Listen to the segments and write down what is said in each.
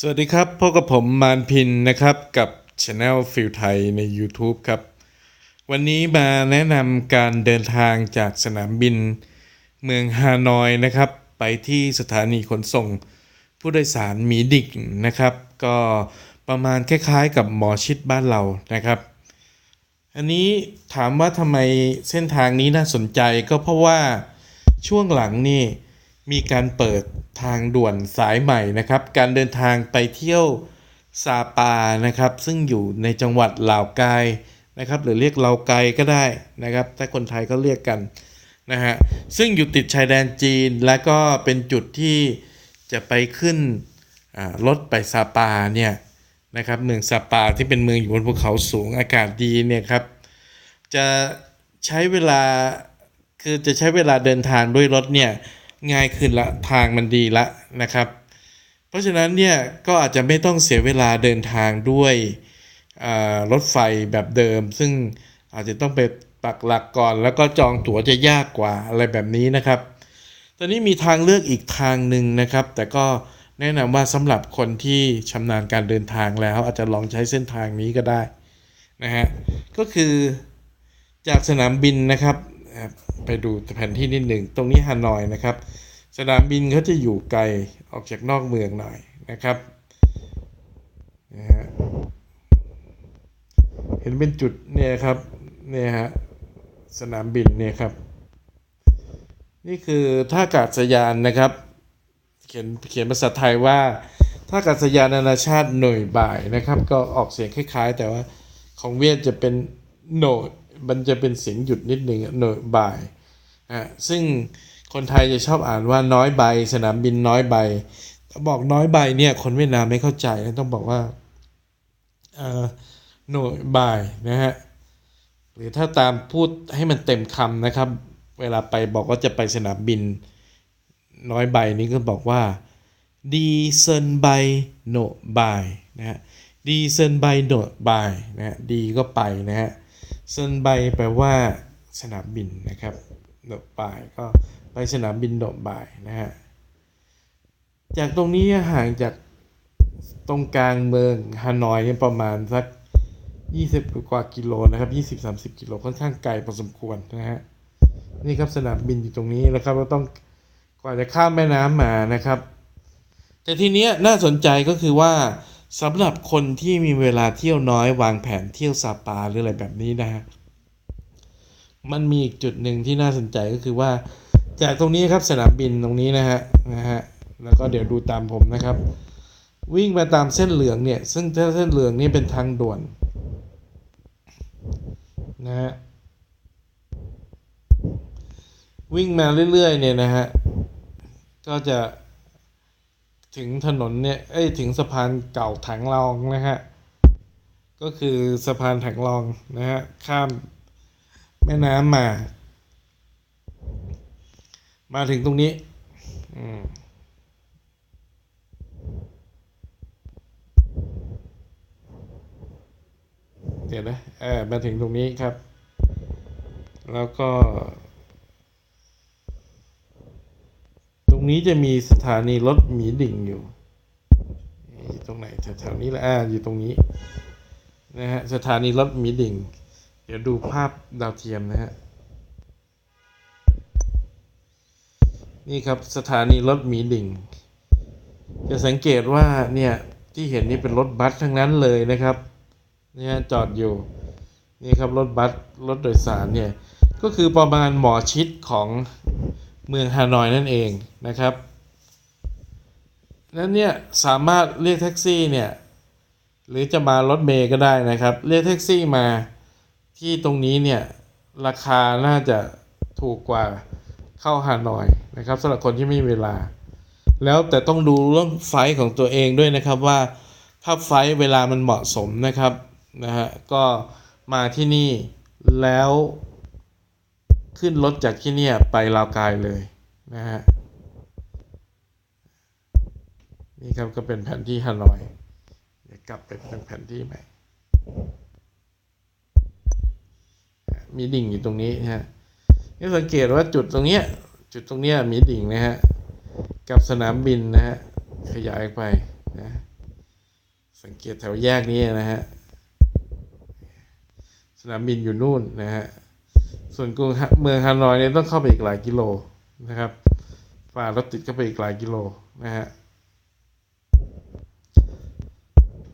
สวัสดีครับพบกับผมมานพินนะครับกับช anel ฟิลไทยใน YouTube ครับ วันนี้มาแนะนำการเดินทางจากสนามบิน เมืองฮานอยนะครับ ไปที่สถานีขนส่ง ผู้โดยสารหมีดิกนะครับ ก็ประมาณคล้ายๆ กับหมอชิดบ้านเรานะครับ อันนี้ถามว่าทำไมเส้นทางนี้น่าสนใจก็เพราะว่าช่วงหลังนี่มีการเปิด ทางด่วนสายใหม่นะครับ การเดินทางไปเที่ยวซาปานะครับ ซึ่งอยู่ในจังหวัดลาวกายนะครับ หรือเรียกลาวไกก็ได้นะครับถ้าคนไทยก็เรียกกันนะฮะซึ่งอยู่ติดชายแดนจีนและก็เป็นจุดที่จะไปขึ้นรถไปซาปาเนี่ยนะครับเมืองซาปาที่เป็นเมืองอยู่บนภูเขาสูงอากาศดีเนี่ยครับจะใช้เวลาคือจะใช้เวลาเดินทางด้วยรถเนี่ย ง่ายขึ้นละทางมันดีละนะครับ เพราะฉะนั้นเนี่ยก็อาจจะไม่ต้องเสียเวลาเดินทางด้วยรถไฟแบบเดิม ซึ่งอาจจะต้องไปปักหลักก่อน แล้วก็จองตั๋วจะยากกว่าอะไรแบบนี้นะครับ ตอนนี้มีทางเลือกอีกทางหนึ่งนะครับ แต่ก็แนะนำว่าสำหรับคนที่ชำนาญการเดินทางแล้วอาจจะลองใช้เส้นทางนี้ก็ได้นะฮะก็คือจากสนามบินนะครับ ไปดูแผนที่นิดหนึ่ง ตรงนี้ฮานอยนะครับ สนามบินเขาจะอยู่ไกลออกจากนอกเมืองหน่อยนะครับนะฮะเห็นเป็นจุดเนี่ยครับเนี่ยฮะสนามบินเนี่ยครับ นี่คือท่าอากาศยานนะครับ เขียนเขียนภาษาไทยว่าท่าอากาศยานนานาชาติหน่วยบ่ายนะครับ ก็ออกเสียงคล้ายๆ แต่ว่าของเวียดจะเป็นโหนด มันจะเป็นเสียงหยุดนิดหนึ่งหน่วยบ่ายอะซึ่งคนไทยจะชอบอ่านว่าน้อยใบ สนามบินน้อยใบบอกน้อยใบเนี่ยคนเวียดนามไม่เข้าใจนะต้องบอกว่าหน่วยบ่ายนะฮะหรือถ้าตามพูดให้มันเต็มคำนะครับ เวลาไปบอกว่าจะไปสนามบิน น้อยใบนี้ก็บอกว่าดีเซนใบโนบายนะฮะดีเซนใบโนบายนะฮะดีก็ไปนะฮะ ซนใบแปลว่าสนามบินนะครับโนบายก็ไปสนามบินโนบายนะฮะ จากตรงนี้ห่างจากตรงกลางเมืองฮานอยเนี่ยประมาณสัก 20 กว่ากิโลนะครับ 20-30 กิโลค่อนข้างไกลพอสมควรนะฮะ นี่ครับสนามบินอยู่ตรงนี้แล้วครับเราต้องกว่าจะข้ามแม่น้ำมานะครับ แต่ทีเนี้ยน่าสนใจก็คือว่า สำหรับคนที่มีเวลาเที่ยวน้อยวางแผนเที่ยวซาปาหรืออะไรแบบนี้นะฮะมันมีอีกจุดหนึ่งที่น่าสนใจก็คือว่า จากตรงนี้ครับสนามบินตรงนี้นะฮะนะฮะแล้วก็เดี๋ยวดูตามผมนะครับ วิ่งมาตามเส้นเหลืองเนี่ย ซึ่งเส้นเหลืองนี่เป็นทางด่วนนะฮะวิ่งมาเรื่อยๆเนี่ยนะฮะก็จะ ถึงถนนเนี่ย เอ้ย ถึงสะพานเก่าถังรองนะฮะ ก็คือสะพานถังรองนะฮะ ข้ามแม่น้ำมา มาถึงตรงนี้ อืมเดี๋ยวนะเออมาถึงตรงนี้ครับ แล้วก็ ตรง นี้จะมีสถานีรถหมีดิ่งอยู่อยู่ตรงไหนแถวๆนี้แหละอ่าอยู่ตรงนี้นะฮะสถานีรถหมีดิ่ง เดี๋ยวดูภาพดาวเทียมนะฮะนี่ครับสถานีรถหมีดิ่ง จะสังเกตว่าเนี่ยที่เห็นนี่เป็นรถบัสทั้งนั้นเลยนะครับเนี่ยจอดอยู่นี่ครับรถบัสรถโดยสารเนี่ยก็คือประมาณหมอชิดของ เมืองฮานอยนั่นเองนะครับนั้นเนี่ยสามารถเรียกแท็กซี่เนี่ยหรือจะมารถเมย์ก็ได้นะครับ เรียกแท็กซี่มาที่ตรงนี้เนี่ยราคาน่าจะถูกกว่าเข้าฮานอยนะครับสำหรับคนที่ไม่มีเวลา แล้วแต่ต้องดูเรื่องไฟล์ของตัวเองด้วยนะครับว่าถ้าไฟล์เวลามันเหมาะสมนะครับนะฮะก็มาที่นี่แล้ว ขึ้นรถจากที่เนี่ยไปลาวกายเลยนะฮะนี่ครับก็เป็นแผนที่ฮานอยเดี๋ยวกลับไปเป็นแผนที่ใหม่มีดิ่งอยู่ตรงนี้นะฮะนี่สังเกตว่าจุดตรงเนี้ยจุดตรงเนี้ยมีดิ่งนะฮะกับสนามบินนะฮะขยายไปนะสังเกตแถวแยกนี้นะฮะสนามบินอยู่นู่นนะฮะ ส่วนกรุงฮะเมืองฮานอยเนี่ยต้องเข้าไปอีกหลายกิโลนะครับฝ่ารถติดเข้าไปอีกหลายกิโลนะฮะ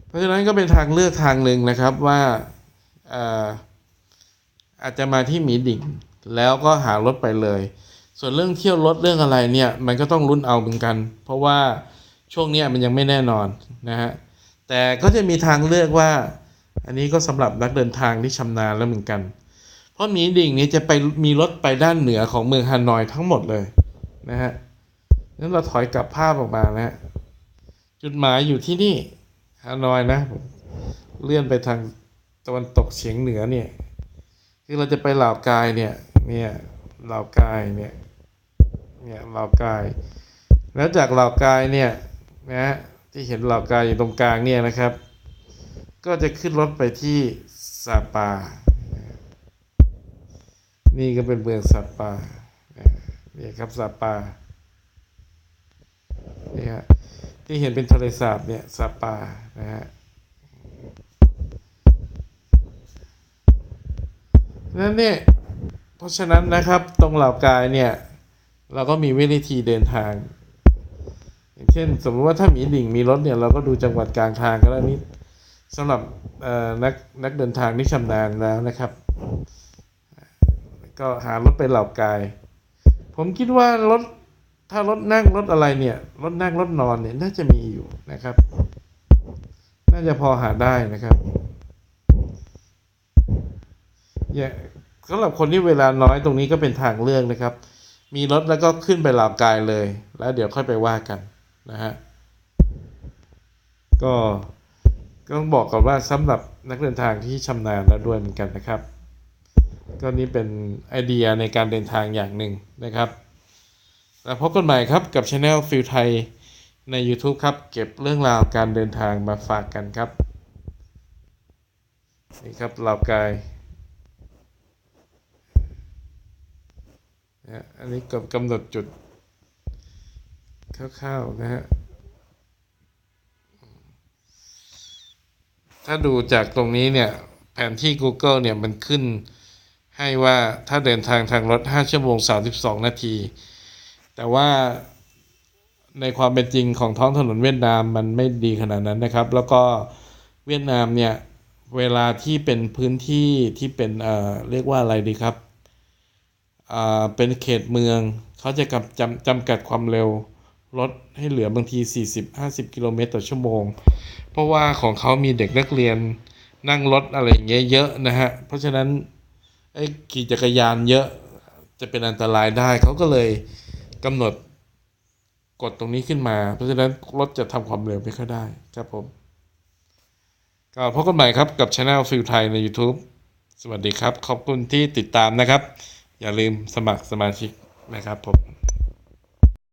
เพราะฉะนั้นก็เป็นทางเลือกทางหนึ่งนะครับว่าอ่ออาจจะมาที่หมีดิ่ง แล้วก็หารถไปเลย ส่วนเรื่องเที่ยวรถเรื่องอะไรเนี่ยมันก็ต้องลุ้นเอาเหมือนกัน เพราะว่าช่วงนี้มันยังไม่แน่นอนนะฮะแต่ก็จะมีทางเลือกว่า อันนี้ก็สำหรับนักเดินทางที่ชำนาญแล้วเหมือนกัน เพราะหมีดิ่งนี้จะไปมีรถไปด้านเหนือของเมืองฮานอยทั้งหมดเลยนะฮะนั้นเราถอยกลับภาพออกมานะฮะจุดหมายอยู่ที่นี่ฮานอยนะ เลื่อนไปทางตะวันตกเฉียงเหนือเนี่ยคือเราจะไปเหล่ากายเนี่ยเนี่ยเหล่ากายเนี่ยเนี่ยเหล่ากาย แล้วจากเหล่ากายเนี่ยนะฮะที่เห็นเหล่ากายอยู่ตรงกลางเนี่ยนะครับ ก็จะขึ้นรถไปที่ซาปา นี่ก็เป็นเมืองซาปานี่ครับซาปานี่ฮะที่เห็นเป็นทะเลสาบเนี่ยซาปานะฮะนั่นเนี่ยเพราะฉะนั้นนะครับตรงเหล่ากายเนี่ย เราก็มีวิธีเดินทาง อย่างเช่น สมมติว่าถ้ามีดิ่งมีรถเนี่ยเราก็ดูจังหวัดกลางทางก็ได้นี่สำหรับนักนักเดินทางที่ชำนาญแล้วนะครับ ก็หารถไปเหล่ากาย ผมคิดว่ารถถ้ารถนั่งรถอะไรเนี่ยรถนั่งรถนอนเนี่ยน่าจะมีอยู่นะครับ น่าจะพอหาได้นะครับอย่างสำหรับคนที่เวลาน้อยตรงนี้ก็เป็นทางเลือกนะครับ มีรถแล้วก็ขึ้นไปเหล่ากายเลย แล้วเดี๋ยวค่อยไปว่ากันนะฮะก็ก็ต้องบอกก่อนว่าสำหรับนักเดินทางที่ชำนาญแล้วด้วยเหมือนกันนะครับ ก็นี่เป็นไอเดียในการเดินทางอย่างหนึ่งนะครับ แล้วพบกันใหม่ครับกับช anel ฟิลไทยใน YouTube ครับ เก็บเรื่องราวการเดินทางมาฝากกันครับ นี่ครับเหล่ากายนะฮะอันนี้กำกำหนดจุดคร่าวๆนะฮะ ถ้าดูจากตรงนี้เนี่ย แผนที่ Google เนี่ย มันขึ้น ให้ว่าถ้าเดินทางทางรถ 5 ชั่วโมง 32 นาที แต่ว่าในความเป็นจริงของท้องถนนเวียดนามมันไม่ดีขนาดนั้นนะครับ แล้วก็เวียดนามเนี่ยเวลาที่เป็นพื้นที่ที่เป็นเอ่อเรียกว่าอะไรดีครับอ่าเป็นเขตเมืองเขาจะกำจำจำกัดความเร็วรถให้เหลือบางที 40-50 กิโลเมตรต่อชั่วโมง เพราะว่าของเขามีเด็กนักเรียนนั่งรถอะไรอย่างเงี้ยเยอะนะฮะ เพราะฉะนั้น ขี่จักรยานเยอะจะเป็นอันตรายได้ เขาก็เลยกำหนดกฎตรงนี้ขึ้นมา เพราะฉะนั้นรถจะทำความเร็วไม่ค่อยได้ครับผมก็พบกันใหม่ครับกับช anel ฟิลไทยใน YouTube สวัสดีครับ ขอบคุณที่ติดตามนะครับ อย่าลืมสมัครสมาชิกนะครับผม